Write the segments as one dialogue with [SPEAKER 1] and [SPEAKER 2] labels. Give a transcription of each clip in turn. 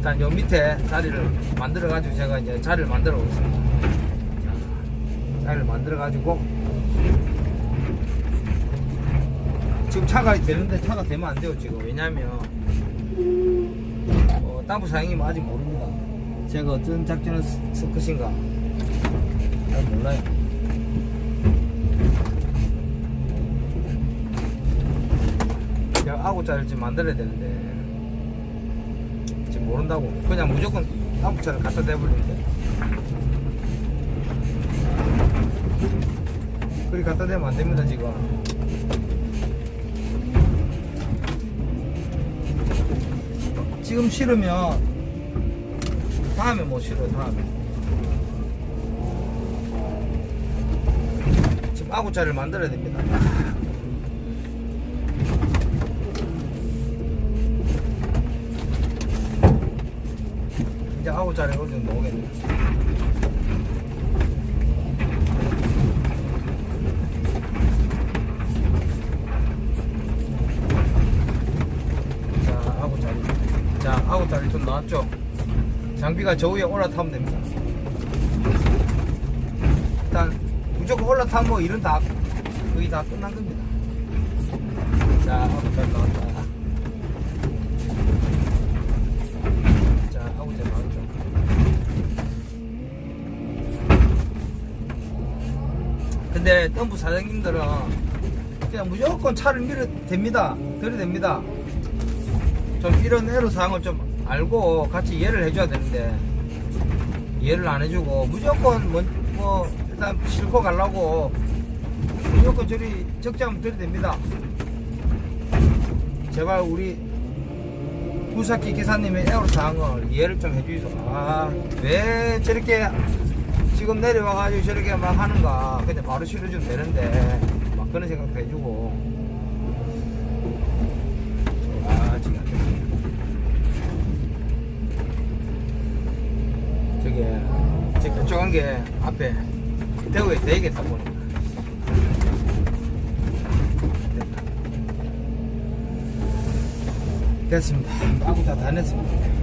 [SPEAKER 1] 일단 요 밑에 자리를 만들어 가지고 제가 이제 자리를 만들어 오겠습니다. 자, 자리를 만들어 가지고 지금 차가 되는데 차가 되면 안 돼요 지금 왜냐면 어, 땅부 사장님 아직 모릅니다. 제가 어떤 작전을 쓸- 쓸 것인가 잘 몰라요. 제가 아구자를 지금 만들어야 되는데 모른다고. 그냥 무조건 아구자를 갖다 대버리는데. 그리 갖다 대면 안 됩니다 지금. 지금 싫으면 다음에 못 싫어요 다음에. 지금 아구자를 만들어야 됩니다 이제 아구자리 어느 정도 오겠네. 자 아구자리. 자 아구자리 좀 나왔죠? 장비가 저 위에 올라타면 됩니다. 일단 무조건 올라타면 뭐 일은 다 거의 다 끝난 겁니다. 자 아구자리 나왔다 자 아구자리 나왔죠 근데 덤프 사장님들은 그냥 무조건 차를 밀어 됩니다. 들여 됩니다. 좀 이런 애로사항을 좀 알고 같이 이해를 해줘야 되는데 이해를 안 해주고 무조건 뭐, 뭐 일단 싣고 가려고 무조건 저리 적재하면 들이댑니다. 제발 우리 부사키 기사님의 애로사항을 이해를 좀 해주이소 아왜 저렇게 지금 내려와가지고 저렇게 막 하는가. 근데 바로 실어주면 되는데 막 그런 생각도 해주고. 아 지금. 안 되네. 저게 저 뾰족한 게 앞에 대구에 대겠다 보니까 됐다. 됐습니다 아구 다 다냈습니다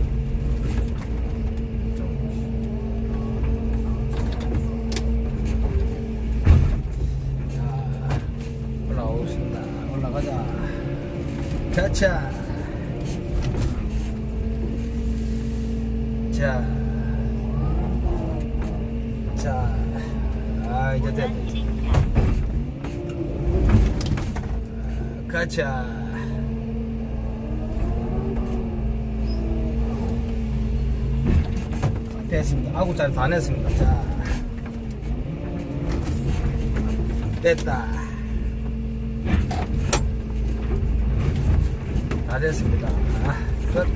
[SPEAKER 1] 자, 올라오겠습니다. 올라가자. 가자. 자. 자. 아, 이제 됐다. 가자. 됐습니다. 아구짜리 다 냈습니다. 자. 됐다. 다 됐습니다. 끝.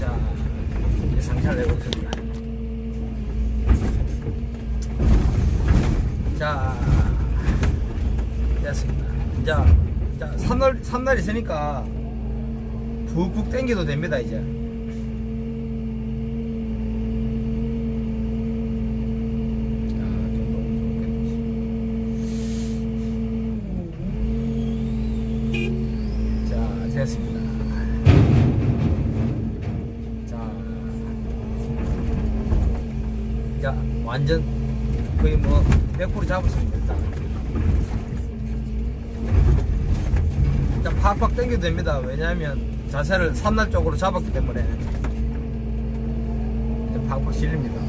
[SPEAKER 1] 자, 이제 상차를 해보겠습니다. 자, 됐습니다. 자, 자, 산날, 산날이 있으니까 푹푹 당겨도 됩니다, 이제. 자, 완전 거의 뭐 100% 잡았습니다. 일단. 팍팍 당겨도 됩니다. 왜냐하면 자세를 산날 쪽으로 잡았기 때문에 팍팍 실립니다.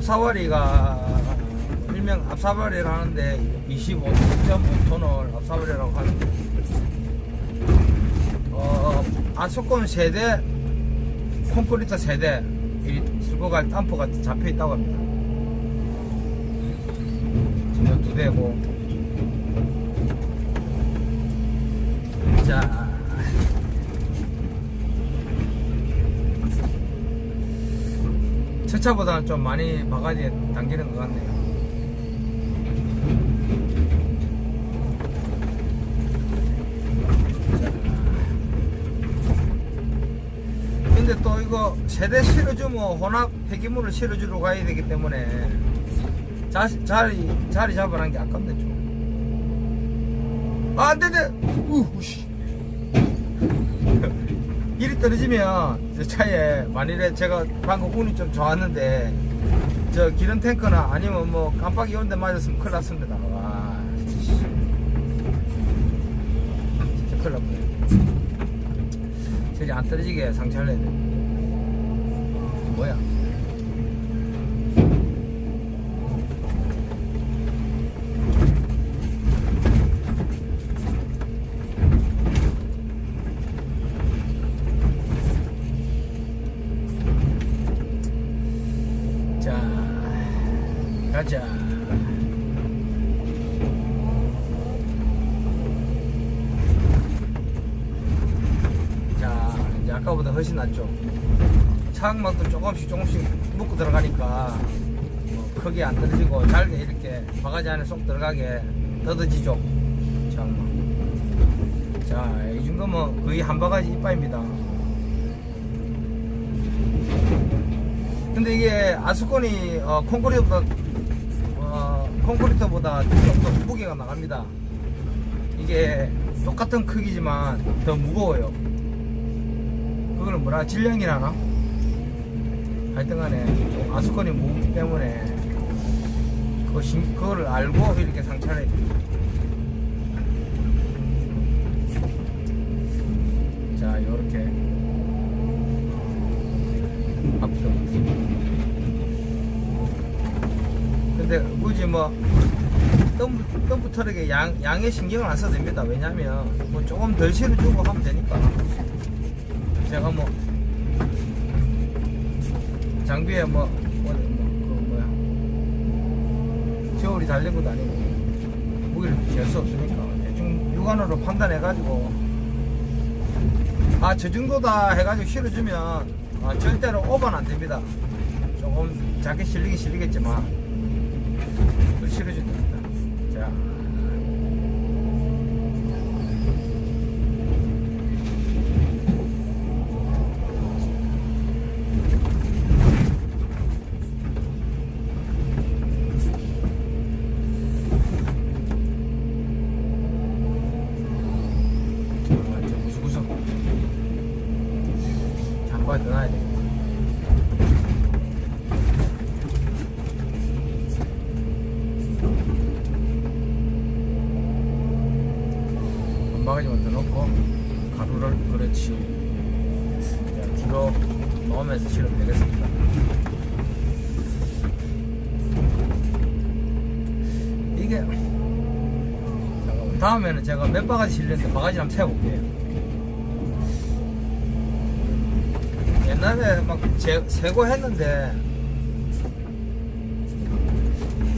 [SPEAKER 1] 앞사거리가 일명 앞사거리를 하는데 25.5톤을 앞사거리라고 하는데 어, 아소콘 세대 콘크리트 세대 이 쓸고 갈 덤퍼가 잡혀 있다고 합니다. 지금 두 대고 자 첫 차보다는 좀 많이 바가지에 당기는 것 같네요. 근데 또 이거 세대 실어주면 혼합 폐기물을 실어주러 가야 되기 때문에 자, 자리 자리 잡아놓은 게 아깝네 좀. 아, 안 되네. 우씨. 떨어지면 저 차에 만일에 제가 방금 운이 좀 좋았는데 저 기름 탱크나 아니면 뭐 깜빡이 온데 맞았으면 큰일 났습니다. 와. 씨. 진짜 큰일 났네. 저리 안 떨어지게 상차를 해야 돼. 뭐야? 가자. 자, 이제 아까보다 훨씬 낫죠. 차악막도 조금씩 조금씩 묶고 들어가니까 뭐 크게 안 떨어지고 잘게 이렇게 바가지 안에 쏙 들어가게 더더지죠. 차악막. 자, 이 정도면 거의 한 바가지 이빠입니다. 근데 이게 아스콘이 어, 콘크리트보다 어, 콘크리트보다 좀 더 무게가 나갑니다. 이게 똑같은 크기지만 더 무거워요. 그걸 뭐라 질량이라나? 하여튼간에 좀 아스콘이 무겁기 때문에 그거 신- 그거를 알고 이렇게 상차를. 자, 요렇게 앞으로. 근데 굳이 뭐 덤프, 덤프 트럭에 양, 양에 신경을 안 써도 됩니다. 왜냐면 뭐 조금 덜 실어주고 하면 되니까. 제가 뭐 장비에 뭐, 뭐, 뭐, 그 뭐야. 저울이 달린 것도 아니고 무게를 잴수 없으니까 대충 육안으로 판단해가지고 아, 저 정도다 해가지고 실어주면 아, 절대로 오버는 안 됩니다. 조금 작게 실리긴 실리겠지만 그 한 바가지만 더 넣고 가루를 그렇지. 자, 뒤로 넣으면서 실으면 되겠습니다. 이게 잠깐만 다음에는 제가 몇 바가지 실렸는데 바가지 한번 세볼게요. 옛날에 막 제, 세고 했는데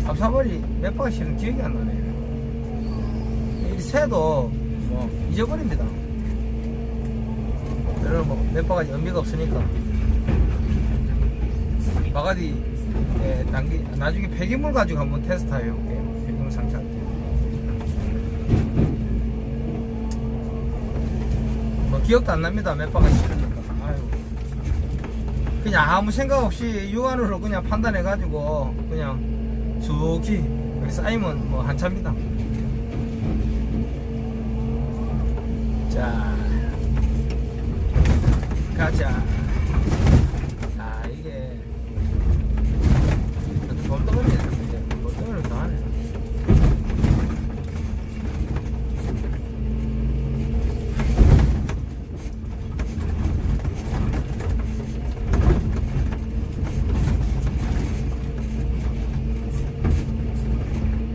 [SPEAKER 1] 밥사벌이 몇 바가지 실은 기억이 안 나네. 이 새도 뭐 잊어버립니다. 여러분 뭐몇 바가지 의미가 없으니까 바가지 예, 당기 나중에 폐기물 가지고 한번 테스트 해볼게요. 폐기물 때. 뭐 기억도 안 납니다. 몇 바가지 실으니까. 아유. 그냥 아무 생각 없이 육안으로 그냥 판단해가지고 그냥 쭉히 여기 쌓이면 뭐 한참입니다. 자, 가자. 아, 이게. 돌덩어리, 돌덩어리를 더 하네.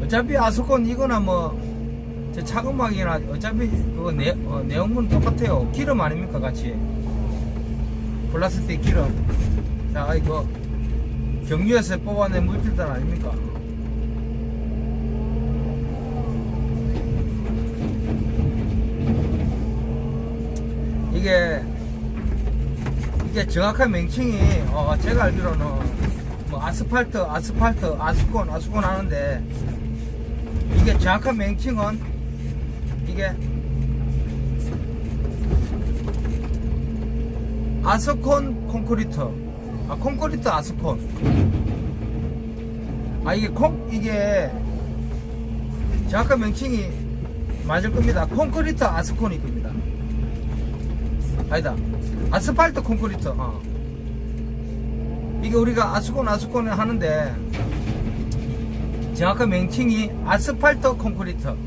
[SPEAKER 1] 어차피 아스콘 이거나 뭐, 저 차근막이나 어차피 그거 내, 어, 내용물 똑같아요. 기름 아닙니까 같이 플라스틱 기름. 자 이거 경유에서 뽑아낸 물질들 아닙니까? 이게 이게 정확한 명칭이 어, 제가 알기로는 아스팔트, 아스팔트, 아스콘, 아스콘 하는데 이게 정확한 명칭은 이게 아스콘 콘크리트, 아 콘크리트 아스콘. 아 이게 콘 이게 정확한 명칭이 맞을 겁니다. 콘크리트 아스콘이 겁니다. 아니다. 아스팔트 콘크리트. 어. 이게 우리가 아스콘 아스콘을 하는데 정확한 명칭이 아스팔트 콘크리트.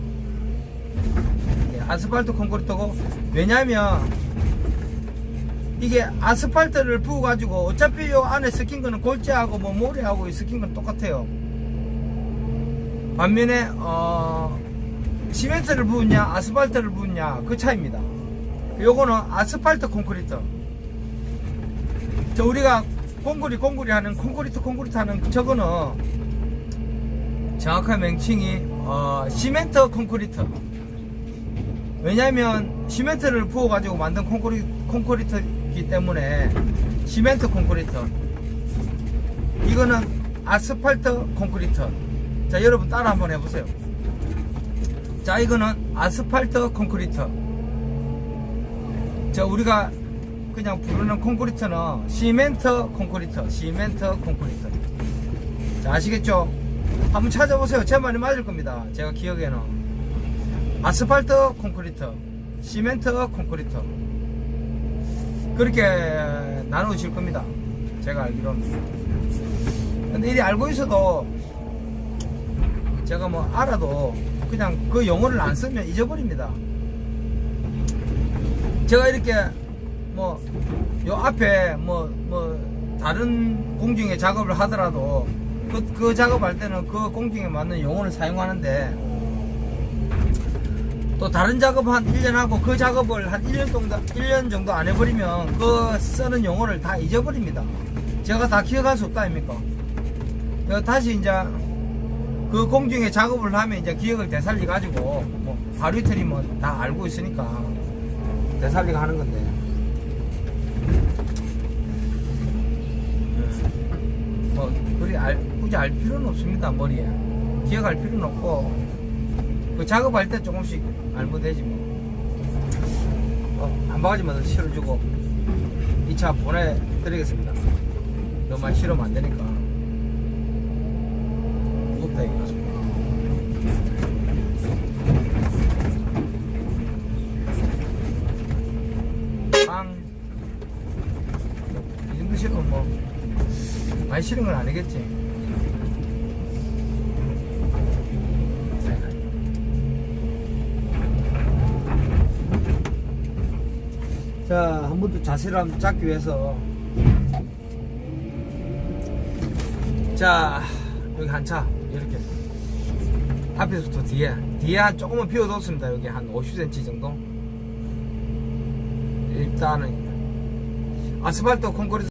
[SPEAKER 1] 예, 아스팔트 콘크리트고 왜냐면 이게 아스팔트를 부어 가지고 어차피 요 안에 섞인 거는 골재하고 뭐 모래하고 섞인 건 똑같아요. 반면에 어 시멘트를 부었냐 아스팔트를 부었냐 그 차이입니다. 요거는 아스팔트 콘크리트. 저 우리가 콩구리 콩구리 하는 콘크리트 콘크리트 하는 저거는 정확한 명칭이 어, 시멘트 콘크리트. 왜냐면 시멘트를 부어 가지고 만든 콘크리, 콘크리트이기 때문에 시멘트 콘크리트. 이거는 아스팔트 콘크리트. 자 여러분 따라 한번 해보세요. 자 이거는 아스팔트 콘크리트. 자 우리가 그냥 부르는 콘크리트는 시멘트 콘크리트 시멘트 콘크리트 자 아시겠죠 한번 찾아보세요 제 말이 맞을 겁니다 제가 기억에는 아스팔트 콘크리트 시멘트 콘크리트. 그렇게 나누실 겁니다. 제가 알기로는. 근데 이리 알고 있어도 제가 뭐 알아도 그냥 그 용어를 안 쓰면 잊어버립니다. 제가 이렇게 뭐 요 앞에 뭐뭐 다른 공중에 작업을 하더라도 그, 그 작업할 때는 그 공중에 맞는 용어를 사용하는데 또 다른 작업 한 1년 하고 그 작업을 한 1년 정도 1년 정도 안 해버리면 그 쓰는 용어를 다 잊어버립니다. 제가 다 기억할 수 없다 아닙니까? 그래서 다시 이제 그 공중에 작업을 하면 이제 기억을 되살리 가지고 뭐 하루 이틀이면 다 알고 있으니까 되살리가 하는 건데 뭐 그리 알, 굳이 알 필요는 없습니다 머리에 기억할 필요는 없고 그 작업할 때 조금씩 알면 되지 뭐 어, 한 바가지만 더 실어주고 이 차 보내드리겠습니다 너만 실으면 안 되니까 무겁다 이거 빵. 이 정도 실으면 뭐, 많이 실은 건 아니겠지. 자, 한 번 더 자세를 한번 잡기 위해서. 자, 여기 한 차, 이렇게. 앞에서부터 뒤에. 뒤에 한 조금만 비워뒀습니다. 여기 한 50cm 정도. 일단은 아스팔트 콘크리트